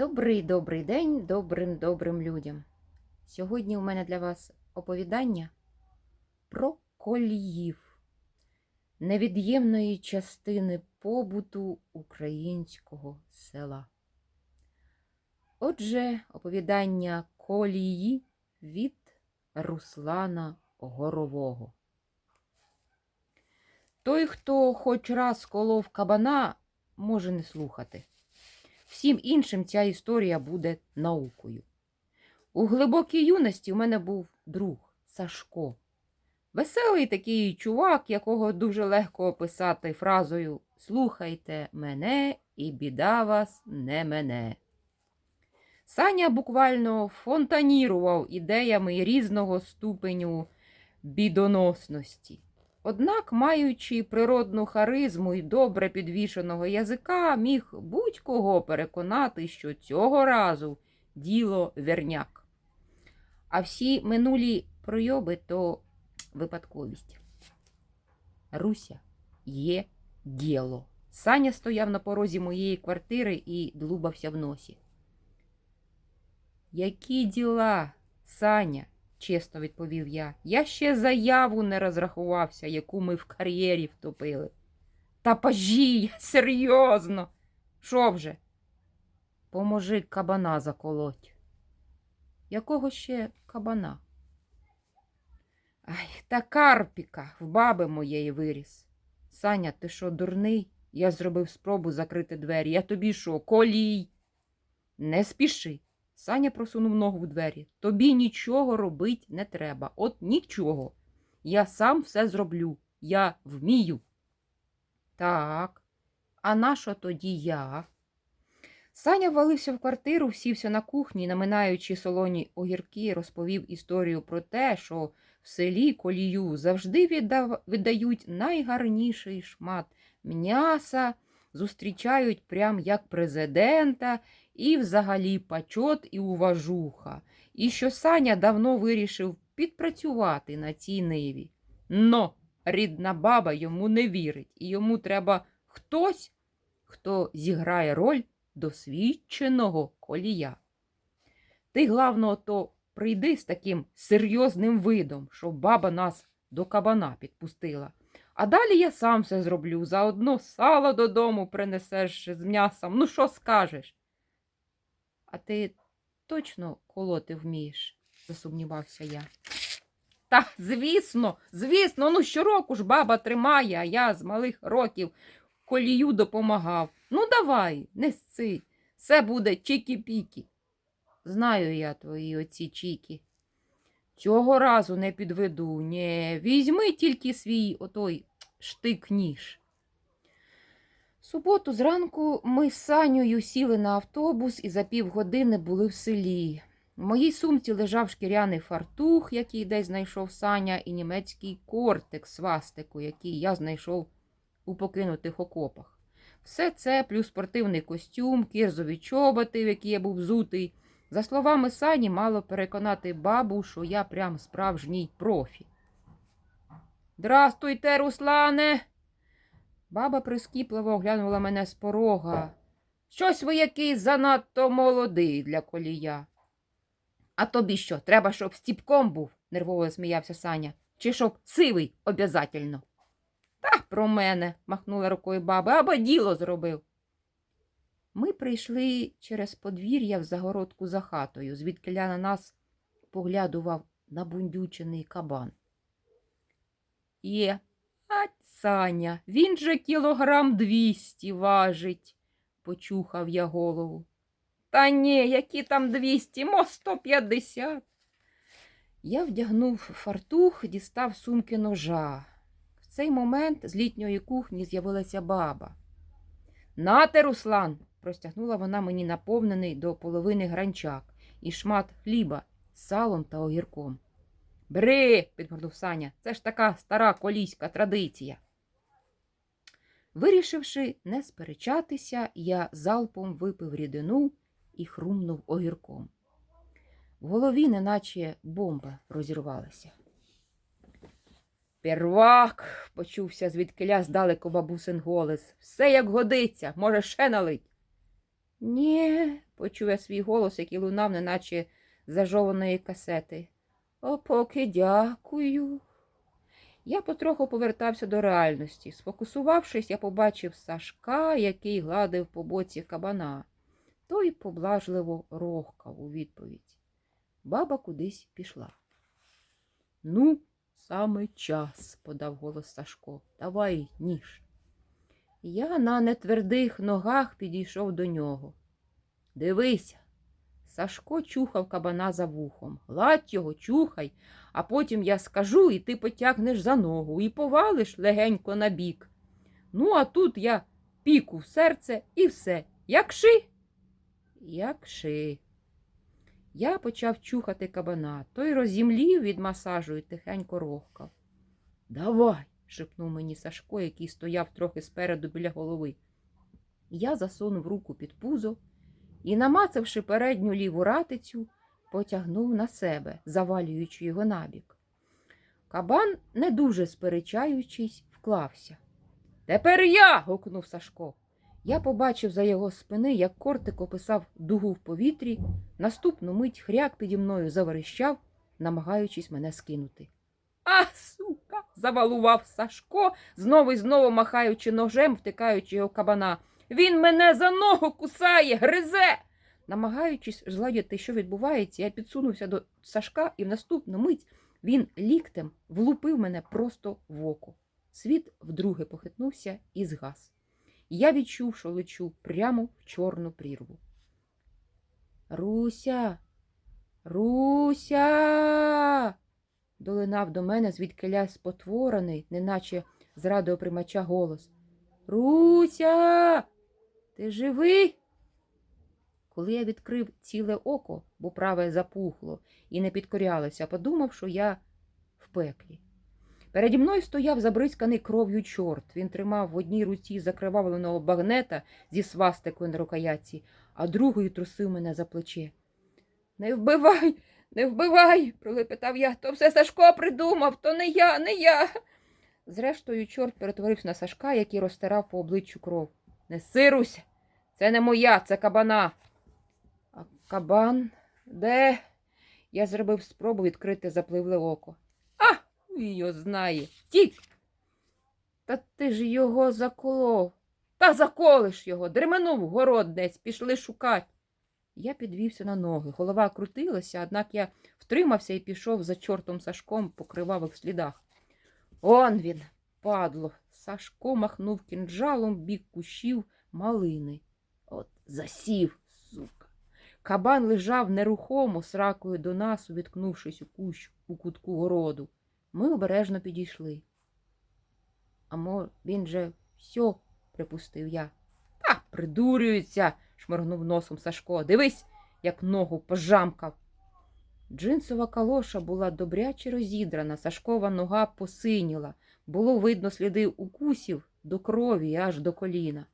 Добрий добрий день добрим добрим людям. Сьогодні у мене для вас оповідання про коліїв, невід'ємної частини побуту українського села. Отже, оповідання колії від Руслана Горового. Той, хто хоч раз колов кабана, може не слухати. Всім іншим ця історія буде наукою. У глибокій юності у мене був друг Сашко. Веселий такий чувак, якого дуже легко описати фразою Слухайте мене, і біда вас не мене. Саня буквально фонтанірував ідеями різного ступеню бідоносності. Однак, маючи природну харизму і добре підвішеного язика, міг будь-кого переконати, що цього разу діло верняк. А всі минулі пройоби то випадковість. Руся є діло. Саня стояв на порозі моєї квартири і длубався в носі. Які діла, Саня? Чесно відповів я. Я ще заяву не розрахувався, яку ми в кар'єрі втопили. Та пажі, серйозно. Що вже? Поможи кабана заколоть. Якого ще кабана? Ай, та Карпіка в баби моєї виріс. Саня, ти що, дурний? Я зробив спробу закрити двері. Я тобі що, колій? Не спіши. Саня просунув ногу в двері. Тобі нічого робить не треба. От нічого. Я сам все зроблю. Я вмію. Так, а нащо тоді я? Саня валився в квартиру, сівся на кухні, наминаючи солоні огірки, розповів історію про те, що в селі колію завжди віддав... віддають найгарніший шмат м'яса, зустрічають прям як президента і взагалі почот і уважуха, і що Саня давно вирішив підпрацювати на цій ниві. Но рідна баба йому не вірить, і йому треба хтось, хто зіграє роль досвідченого колія. Ти, главно, то прийди з таким серйозним видом, щоб баба нас до кабана підпустила. А далі я сам все зроблю. Заодно сало додому принесеш з м'ясом. Ну, що скажеш? А ти точно колоти вмієш? засумнівався я. Та, звісно, звісно, ну щороку ж баба тримає, а я з малих років колію допомагав. Ну, давай, не сци, все буде чікі-пікі. Знаю я твої оці чіки. Цього разу не підведу. Нє, візьми тільки свій отой штик-ніж. Суботу зранку ми з Санею сіли на автобус і за півгодини були в селі. В моїй сумці лежав шкіряний фартух, який десь знайшов Саня, і німецький кортик свастику, який я знайшов у покинутих окопах. Все це, плюс спортивний костюм, кірзові чоботи, в які я був взутий. За словами Сані, мало переконати бабу, що я прям справжній профі. Здрастуйте, Руслане. Баба прискіпливо оглянула мене з порога. Щось ви який занадто молодий для колія. А тобі що, треба, щоб стіпком був, нервово сміявся Саня. Чи щоб сивий обязательно? Та про мене, махнула рукою баба, або діло зробив. Ми прийшли через подвір'я в загородку за хатою, звідки на нас поглядував набундючений кабан. Є, а Саня, він же кілограм двісті важить, почухав я голову. Та ні, які там двісті, мо сто п'ятдесят. Я вдягнув фартух, дістав сумки ножа. В цей момент з літньої кухні з'явилася баба. Нате, Руслан, простягнула вона мені наповнений до половини гранчак і шмат хліба з салом та огірком. Бери, підгорнув Саня, це ж така стара колійська традиція. Вирішивши не сперечатися, я залпом випив рідину і хрумнув огірком. В голові неначе бомба розірвалася. Первак, почувся звідкиля здалеку бабусин голос. Все як годиться, може, ще налить. Нє, почув я свій голос, який лунав, неначе зажованої касети. О, поки дякую. Я потроху повертався до реальності. Сфокусувавшись, я побачив Сашка, який гладив по боці кабана. Той поблажливо рохкав у відповідь. Баба кудись пішла. Ну, саме час, подав голос Сашко. Давай ніж. Я на нетвердих ногах підійшов до нього. Дивися. Сашко чухав кабана за вухом. Гладь його, чухай, а потім я скажу, і ти потягнеш за ногу і повалиш легенько на бік. Ну, а тут я піку в серце і все. Як ши? Я почав чухати кабана. Той розімлів від масажу і тихенько рохкав. Давай, шепнув мені Сашко, який стояв трохи спереду біля голови. Я засунув руку під пузо і, намацавши передню ліву ратицю, потягнув на себе, завалюючи його набік. Кабан, не дуже сперечаючись, вклався. Тепер я. гукнув Сашко. Я побачив за його спини, як кортик описав дугу в повітрі, наступну мить хряк піді мною заверещав, намагаючись мене скинути. А, сука! завалував Сашко, знову і знову махаючи ножем, втикаючи його кабана. Він мене за ногу кусає, гризе. Намагаючись зладити, що відбувається, я підсунувся до Сашка, і в наступну мить він ліктем влупив мене просто в око. Світ вдруге похитнувся і згас. Я відчув, що лечу прямо в чорну прірву. Руся, Руся. долинав до мене звідкиля спотворений, неначе з радіоприймача голос. Руся, ти живий? Коли я відкрив ціле око, бо праве запухло і не підкорялося, подумав, що я в пеклі. Переді мною стояв забризканий кров'ю чорт. Він тримав в одній руці закривавленого багнета зі свастикою на рукоятці, а другою трусив мене за плече. Не вбивай, не вбивай, пролепетав я. То все Сашко придумав, то не я, не я. Зрештою, чорт перетворився на Сашка, який розтирав по обличчю кров. Не сируйся, це не моя, це кабана. А кабан де? Я зробив спробу відкрити запливле око. А, його знає. Тік. Та ти ж його заколов. Та заколиш його, дременув город десь, пішли шукать. Я підвівся на ноги, голова крутилася, однак я втримався і пішов за чортом Сашком по кривавих слідах. Он він, падло. Сашко махнув кінджалом бік кущів малини. Засів, сука. Кабан лежав нерухомо сракою до нас, увіткнувшись у кущ у кутку городу. Ми обережно підійшли. А мо він же все, припустив я. Та, придурюється, шморгнув носом Сашко. Дивись, як ногу пожамкав. Джинсова калоша була добряче розідрана, Сашкова нога посиніла. Було видно сліди укусів до крові аж до коліна.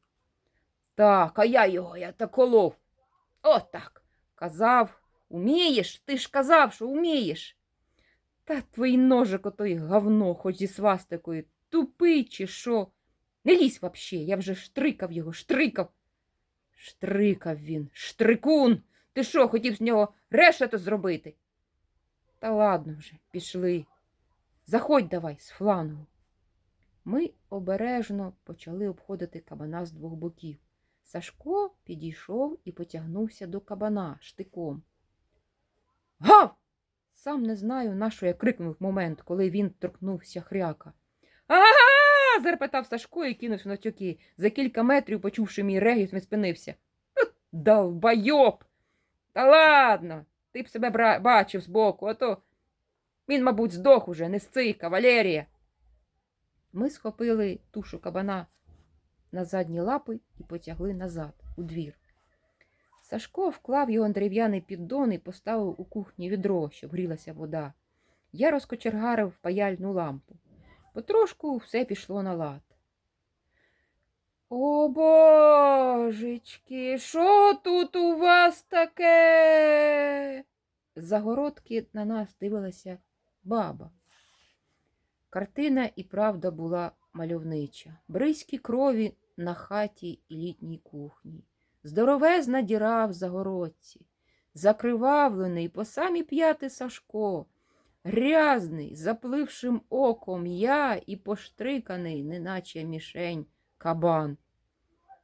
Так, а я його я так колов. Отак. Казав, умієш? Ти ж казав, що умієш. Та твій ножик отой говно, хоч зі свастикою, тупий чи що. Не лізь вообще, я вже штрикав його, штрикав. Штрикав він, штрикун. Ти що, хотів з нього решето зробити? Та ладно вже, пішли. Заходь давай з флангу. Ми обережно почали обходити кабана з двох боків. Сашко підійшов і потягнувся до кабана штиком. Гав! Сам не знаю, на що я крикнув момент, коли він торкнувся хряка. Ага! зарепетав Сашко і кинувся на тюки. За кілька метрів, почувши мій регіт, він спинився. «От Долбайоб! Та ладно, ти б себе бачив збоку, а то він, мабуть, здох уже, не сцика, Валерія. Ми схопили тушу кабана на задні лапи і потягли назад, у двір. Сашко вклав його на дерев'яний піддон і поставив у кухні відро, щоб грілася вода. Я розкочергарив паяльну лампу. Потрошку все пішло на лад. О, божечки, що тут у вас таке? З загородки на нас дивилася баба. Картина і правда була мальовнича. Бризькі крові на хаті і літній кухні. здоровезна діра в загородці, закривавлений по самі п'яти Сашко, грязний, заплившим оком я і поштриканий, неначе мішень, кабан.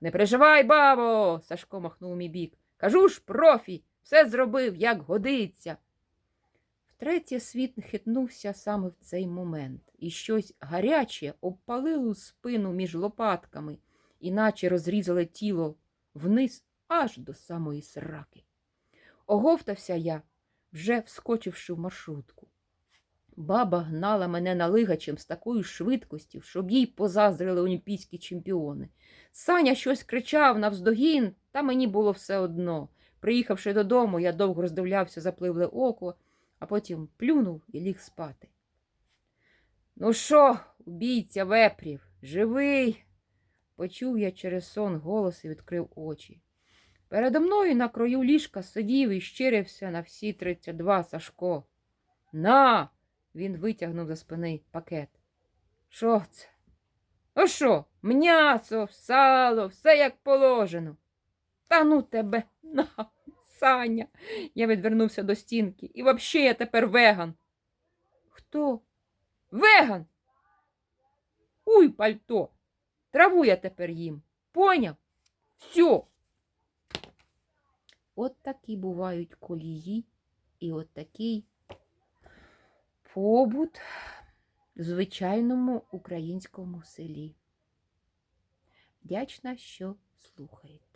Не переживай, бабо, Сашко махнув мій бік. Кажу ж, профі, все зробив, як годиться. Втретє світ хитнувся саме в цей момент, і щось гаряче обпалило спину між лопатками, іначе розрізало тіло вниз аж до самої сраки. Оговтався я, вже вскочивши в маршрутку. Баба гнала мене налигачем з такою швидкістю, щоб їй позазрили олімпійські чемпіони. Саня щось кричав навздогін, та мені було все одно. Приїхавши додому, я довго роздивлявся запливле око, а потім плюнув і ліг спати. Ну що, убійця вепрів, живий? Почув я через сон голос і відкрив очі. Передо мною на краю ліжка сидів і щирився на всі 32 Сашко. На! Він витягнув за спини пакет. Що це? Ну що, м'ясо, сало, все як положено. Та ну тебе, на, Саня. Я відвернувся до стінки. І взагалі я тепер веган. Хто? Веган. Уй, пальто. Траву я тепер їм. Поняв? Все. От такі бувають колії, і от такий побут в звичайному українському селі. Вдячна, що слухаєте.